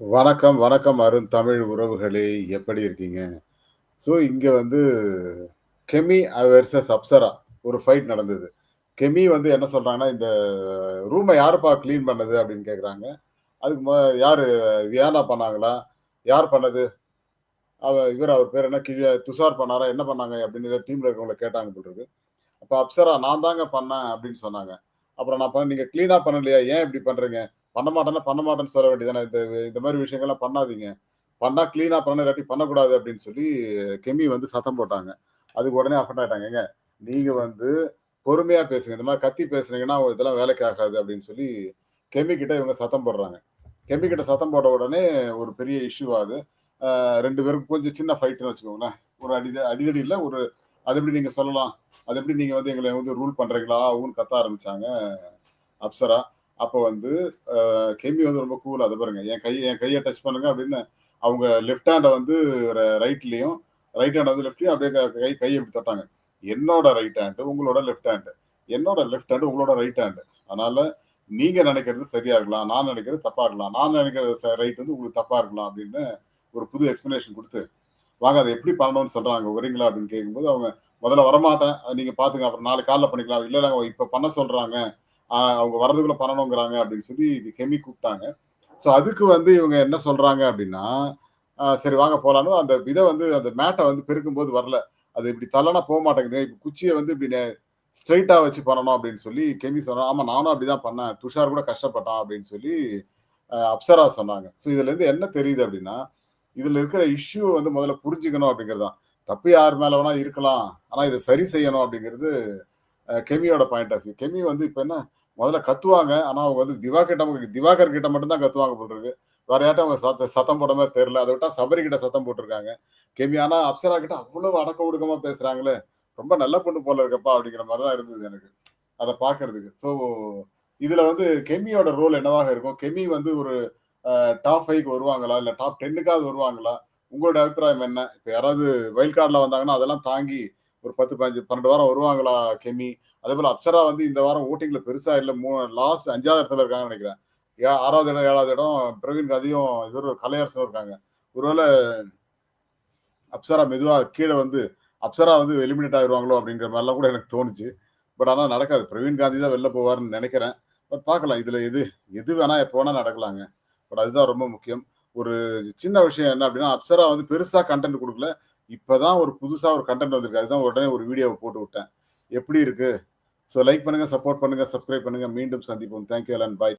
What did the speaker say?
வணக்கம் வணக்கம், அருண் தமிழ் உறவுகளே! எப்படி இருக்கீங்க? ஸோ இங்கே வந்து கெமி வெர்சஸ் அப்சரா ஒரு ஃபைட் நடந்தது. கெமி வந்து என்ன சொல்கிறாங்கன்னா "இந்த ரூமை யாருப்பா க்ளீன் பண்ணது?" அப்படின்னு கேட்குறாங்க. அதுக்கு மொ யார் வியானா பண்ணாங்களா? யார் பண்ணது? அவ இவர் அவர் பேர் என்ன? கிழ துஷார் பண்ணாரா? என்ன பண்ணாங்க? அப்படின்னு ஏதோ டீமில் இருக்கிறவங்கள கேட்டாங்க போட்டுருக்கு அப்போ அப்சரா, "நான் தாங்க பண்ணேன்" அப்படின்னு சொன்னாங்க. அப்புறம் நான் பண்ண நீங்கள் க்ளீனாக பண்ணலையா? ஏன் இப்படி பண்ணுறீங்க பண்ண மாட்டேன்னா, பண்ண மாட்டேன்னு சொல்ல வேண்டியது இந்த இந்த விஷயங்கள்லாம் பண்ணாதீங்க. பண்ணா கிளீனா பண்ண இல்லாட்டி பண்ணக்கூடாது" அப்படின்னு சொல்லி கெமி வந்து சத்தம் போட்டாங்க. அதுக்கு உடனே அஃபண்ட் ஆயிட்டாங்க. "ஏங்க, நீங்க வந்து பொறுமையா பேசுங்க. இந்த மாதிரி கத்தி பேசுனீங்கன்னா, இதெல்லாம் வேலைக்கு ஆகாது" அப்படின்னு சொல்லி கெமி கிட்ட இவங்க சத்தம் போடுறாங்க. கெமி கிட்ட சத்தம் போட்ட உடனே ஒரு பெரிய இஷ்யூ ஆகுது. ரெண்டு பேருக்கும் கொஞ்சம் சின்ன ஃபைட்டுன்னு வச்சுக்கோங்களேன். ஒரு அடி அடிதடி இல்லை ஒரு "அது எப்படி நீங்க சொல்லலாம்? அது எப்படி நீங்க வந்து எங்களை வந்து ரூல் பண்றீங்களா?" அவங்க கத்த ஆரம்பிச்சாங்க அப்சரா. அப்போ வந்து கேமி கெமி வந்து ரொம்ப கூல் அது பாருங்க, என் கை என் கையை டச் பண்ணுங்க" அப்படின்னு அவங்க லெஃப்ட் ஹேண்டை வந்து ரைட்லேயும் ரைட் ஹேண்ட வந்து லெஃப்ட்லையும் அப்படியே கை கை எப்படி தொட்டாங்க. "என்னோட ரைட் ஹேண்டு உங்களோட லெஃப்ட் ஹேண்ட். என்னோட லெஃப்ட் ஹேண்டு உங்களோட ரைட் ஹேண்ட். அதனால நீங்க நினைக்கிறது சரியா இருக்கலாம். நான் நினைக்கிறது தப்பா இருக்கலாம். நான் நினைக்கிறது ச ரைட் வந்து உங்களுக்கு தப்பா இருக்கலாம்" அப்படின்னு ஒரு புது எக்ஸ்ப்ளனேஷன் கொடுத்து "வாங்க அதை எப்படி பண்ணணும்னு சொல்றாங்க. வரீங்களா?" அப்படின்னு கேட்கும்போது, அவங்க "முதல்ல வரமாட்டேன். நீங்க பாத்துங்க அப்புறம் நாளைக்கு காலில் பண்ணிக்கலாம்." இல்லை நாங்கள் இப்ப பண்ண சொல்றாங்க. அவங்க வர்றதுக்குள்ள பண்ணணுங்கிறாங்க" அப்படின்னு சொல்லி கெமி கூப்பிட்டாங்க. ஸோ அதுக்கு வந்து இவங்க என்ன சொல்றாங்க அப்படின்னா, சரி வாங்க போலான்னு அந்த இதை வந்து அந்த மேட்டை வந்து பெருக்கும் போது வரல. அது இப்படி தள்ளலாம் போக மாட்டேங்குது இப்போ குச்சியை வந்து இப்படி ஸ்ட்ரைட்டா வச்சு பண்ணணும் அப்படின்னு சொல்லி கெமி சொன்னா. "ஆமா, நானும் அப்படிதான் பண்ணேன். துஷார் கூட கஷ்டப்பட்டான்" அப்படின்னு சொல்லி அப்சரா சொன்னாங்க. ஸோ இதுலருந்து என்ன தெரியுது அப்படின்னா, இதுல இருக்கிற இஷ்யூ வந்து முதல்ல புரிஞ்சுக்கணும் அப்படிங்கிறது தான். தப்பு யார் மேல வேணா இருக்கலாம். ஆனா இதை சரி செய்யணும் அப்படிங்கிறது கெமியோட பாயிண்ட் ஆஃப் வியூ. கெமி வந்து இப்போ என்ன முதல்ல கத்துவாங்க. ஆனால் அவங்க வந்து திவாகர் கிட்ட திவாகர் கிட்ட மட்டும்தான் கத்துவாங்க போட்டுருக்கு வேற யார்ட்டும் அவங்க சத்த சத்தம் போட மாதிரி தெரியல. அதை விட்டா சபரி கிட்ட சத்தம் போட்டிருக்காங்க கெமி ஆனால் அப்சரா கிட்ட அவ்வளவு அடக்க ஒடுக்கமா பேசுறாங்களே! ரொம்ப நல்ல பொண்ணு போல இருக்கப்பா அப்படிங்கிற மாதிரி தான் இருந்தது எனக்கு. அதை பார்க்கறதுக்கு. ஸோ இதுல வந்து கெமியோட ரோல் என்னவாக இருக்கும்? கெமி வந்து ஒரு டாப் ஃபைவ்க்கு வருவாங்களா? இல்லை டாப் 10க்காவது வருவாங்களா? உங்களுடைய அபிப்பிராயம் என்ன? இப்போ யாராவது வைல்ட் கார்டில் வந்தாங்கன்னா, அதெல்லாம் தாங்கி ஒரு 10, 15, 12 வாரம் வருவாங்களா கெமி? அதே போல அப்சரா வந்து இந்த வாரம் ஓட்டிங்ல பெருசா இல்ல. மூணு லாஸ்ட் அஞ்சாவது இடத்துல இருக்காங்கன்னு நினைக்கிறேன் ஏ 6வது இடம், ஏழாவது இடம் பிரவீன் காந்தியும் இவர் கலையரசனும் இருக்காங்க. ஒருவேளை அப்சரா மெதுவா கீழே வந்து அப்சரா வந்து எலிமினேட் ஆயிருவாங்களோ அப்படிங்கிற மாதிரிலாம் கூட எனக்கு தோணுச்சு. பட் ஆனால் நடக்காது. பிரவீன் காந்தி தான் வெளில போவாருன்னு நினைக்கிறேன் பட் பார்க்கலாம். இதில் எது எது வேணால் எப்போ வேணால் நடக்கலாங்க. பட் அதுதான் ரொம்ப முக்கியம். ஒரு சின்ன விஷயம் என்ன அப்படின்னா, அப்சரா வந்து பெருசாக கன்டென்ட் கொடுக்கல இப்போதான் ஒரு புதுசாக ஒரு கன்டென்ட் வந்திருக்கு. அதுதான் உடனே ஒரு வீடியோவை போட்டு விட்டேன். எப்படி இருக்கு? ஸோ லைக் பண்ணுங்க, சப்போர்ட் பண்ணுங்க, சப்ஸ்கிரைப் பண்ணுங்க. மீண்டும் சந்திப்போம். Thank you and bye.